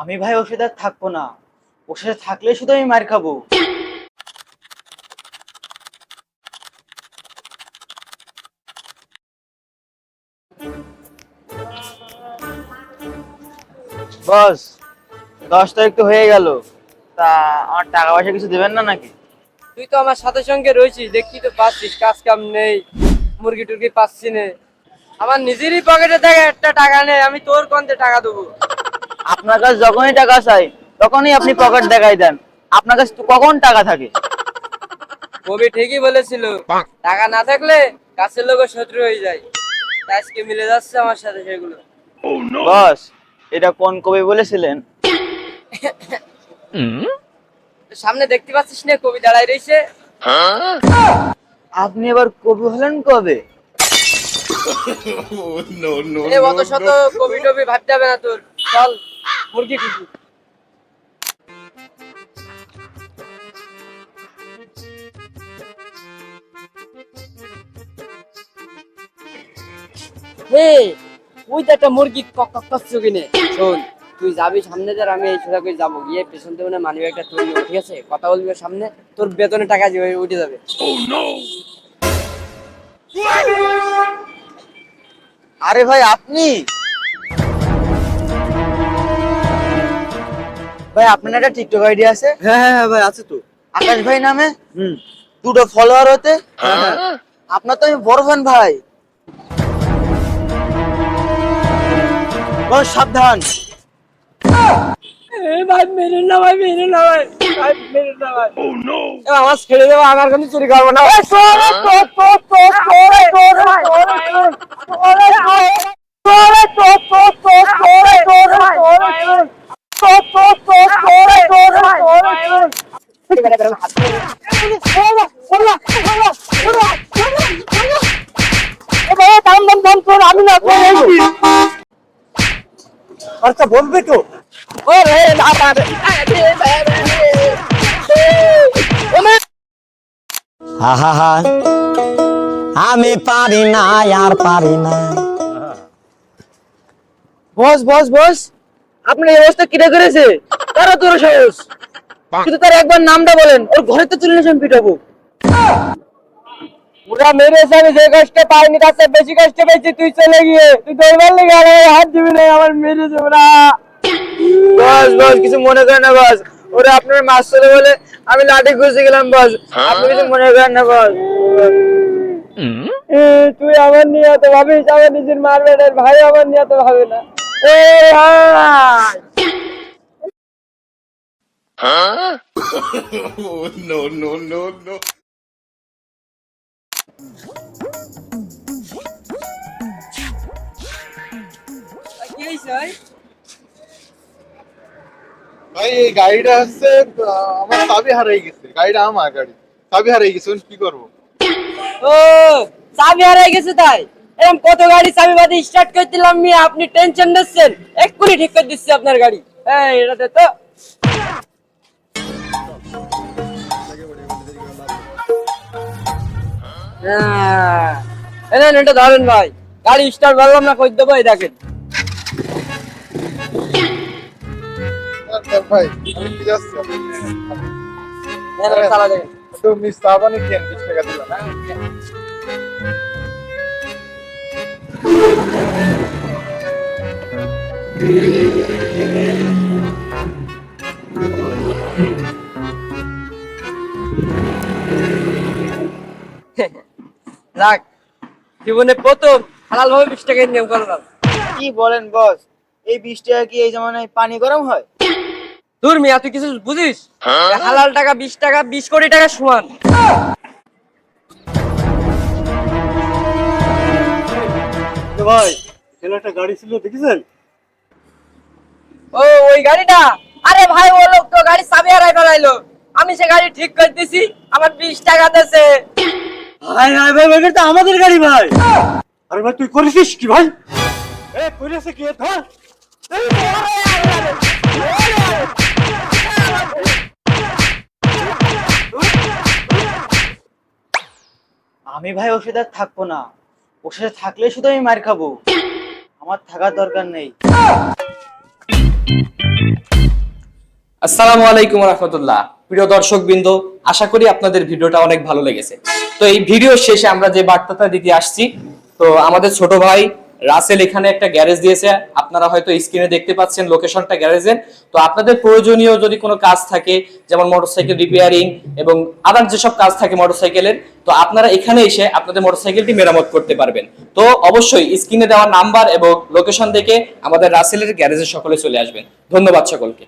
আমি ভাই ওর সাথে থাকব না। ওর সাথে থাকলে শুধু আমি মার খাব। বস, দশ তারিখ তো হয়ে গেল। তা আমার টাকা পয়সা কিছু দেবেন না নাকি? তুই তো আমার সাথে সঙ্গে রয়েছিস দেখছি তো পাচ্ছিস, কাজ কাম নেই, মুরগি টুরগি পাচ্ছি না। আমার নিজেরই পকেটে থাকে একটা টাকা নেই, আমি তোর কন্তে টাকা দেবো। আপনার কাছে যখনই টাকা চাই তখনই আপনি পকেট দেখাই দেন। আপনার কাছে কখন টাকা থাকে? কবি ঠিকই বলেছিল টাকা না থাকলে কাছের লোক শত্রু হয়ে যায়। আজকে মিলে যাচ্ছে আমার সাথে সেগুলো। বস এটা কোন কবি বলেছিলেন? সামনে দেখতে পাচ্ছিস না কবি দাঁড়াই রয়েছে? আপনি এবার কবি হলেন কবে? এ অত শত কবি টবি ভাবতে হবে না তোর। চল। মুরগি হে ওই তো একটা মুরগি কক কক করছ কিনে শোন তুই যাবি সামনে যার আমি এই সোজা করে যাব। গিয়ে পেছন থেকে তুলে নেব ঠিক আছে? কথা বলবি ওর সামনে তোর বেতনে টাকা দিবে উঠে যাবে। আরে ভাই আপনি? ভাই আপনার একটা টিকটক আইডি আছে? হ্যাঁ হ্যাঁ হ্যাঁ ভাই আছে তো। আকাশ ভাই নামে? হুম। দুটো ফলোয়ার হতে? আপনার তো আমি বড় ফ্যান ভাই। বস সাবধান। এ ভাই মেরে না ভাই মেরে না ভাই ভাই মেরে না ভাই। ও নো আমার ছেড়ে দেবো আমার কোনো চুরি করব না ভাই তোর তোর তোর তোর তোর তোর ভাই তোর তোর তোর তোর তোর তোর ভাই তোর তোর তোর তোর তোর ভাই তোর আমি না আচ্ছা বলবে তো ওরে বাবা রে আহা আমি পারি না আর পারি না বস বস বস আপনার এই অবস্থা কিরে করেছে তারা তোর সাহস শুধু তার একবার নামটা বলেন ওর ঘরে তো চলে এসে আমি পিটাবো। ওরা মেরেছে আমি যে কষ্ট পাইনি তার চেয়ে বেশি কষ্ট পেয়েছি তুই চলে গিয়ে। তুই দৌড়বার লেগে আর হাত দিবি না আমার মেরেছে ওরা। বস বস কিছু মনে করেন না বস। ওরা আপনার মাছ চলে বলে আমি লাঠি ঘুষে গেলাম বস। আপনি কিছু মনে করেন না বস। তুই আমার নিয়ে এত ভাবিস আমার নিজের মারবে ভাই আমার নিয়ে এত ভাবে না। এই গাড়িটা হচ্ছে আমার চাবি হারাই গেছে গাড়িটা আমার গাড়ি হারাই গেছে কি ও চাবি হারাই গেছে তাই কত গাড়ি চাবি স্টার্ট আপনি টেনশন নিচ্ছেন এক্ষুনি ঠিক করে দিচ্ছি আপনার গাড়ি এই এটাতে তো হ্যাঁ, এটা ধরেন ভাই। গাড়ি স্টার্ট বললাম না কই দেবো এই দেখেন। আচ্ছা, ভাই আমি কি যাচ্ছি নেন, এটা চালা দেখেন তো মিস সাবানি কেন বিশ টাকা দিলাম? হ্যাঁ যাক জীবনে প্রথম হালাল ভাবে বিশ টাকা ইনকাম করলাম কি বলেন বস? এই বিশ টাকা কি এই জমানায় পানি গরম হয়? দূর মিয়া তুই কিছু বুঝিস? হালাল টাকা বিশ টাকা বিশ কোটি টাকা সমান। ভাই এখানে একটা গাড়ি ছিল দেখেছেন? ও ওই গাড়িটা? আরে ভাই ও লোক তো গাড়ি চাবি হারাই ফেলাইলো। আমি সে গাড়ি ঠিক করে দিছি আমার বিশ টাকা দিয়েছে হাই ভাই ভাই এটা আমাদের গাড়ি ভাই। আরে ভাই তুই করেছিস কি ভাই? এ করেছে কি ধর আমি ভাই ওর সাথে আর থাকব না। ওর সাথে থাকলে শুধু আমি মার খাব। আমার থাকার দরকার নেই। আসসালামু আলাইকুম রহমতুল্লাহ। প্রিয় দর্শক বৃন্দ আশা করি আপনাদের ভিডিওটা অনেক ভালো লেগেছে। তো এই ভিডিও শেষে আমরা যে বার্তাটা দিতে আসছি, তো আমাদের ছোট ভাই রাসেল এখানে একটা গ্যারেজ দিয়েছে। আপনারা হয়তো স্ক্রিনে দেখতে পাচ্ছেন লোকেশনটা গ্যারেজের। তো আপনাদের প্রয়োজনীয় যদি কোনো কাজ থাকে, যেমন মোটরসাইকেল রিপেয়ারিং এবং আদার যেসব কাজ থাকে মোটরসাইকেলের তো আপনারা এখানে এসে আপনাদের মোটরসাইকেলটি মেরামত করতে পারবেন। তো অবশ্যই স্ক্রিনে দেওয়া নাম্বার এবং লোকেশন দেখে আমাদের রাসেলের গ্যারেজে সকলে চলে আসবেন। ধন্যবাদ সকলকে।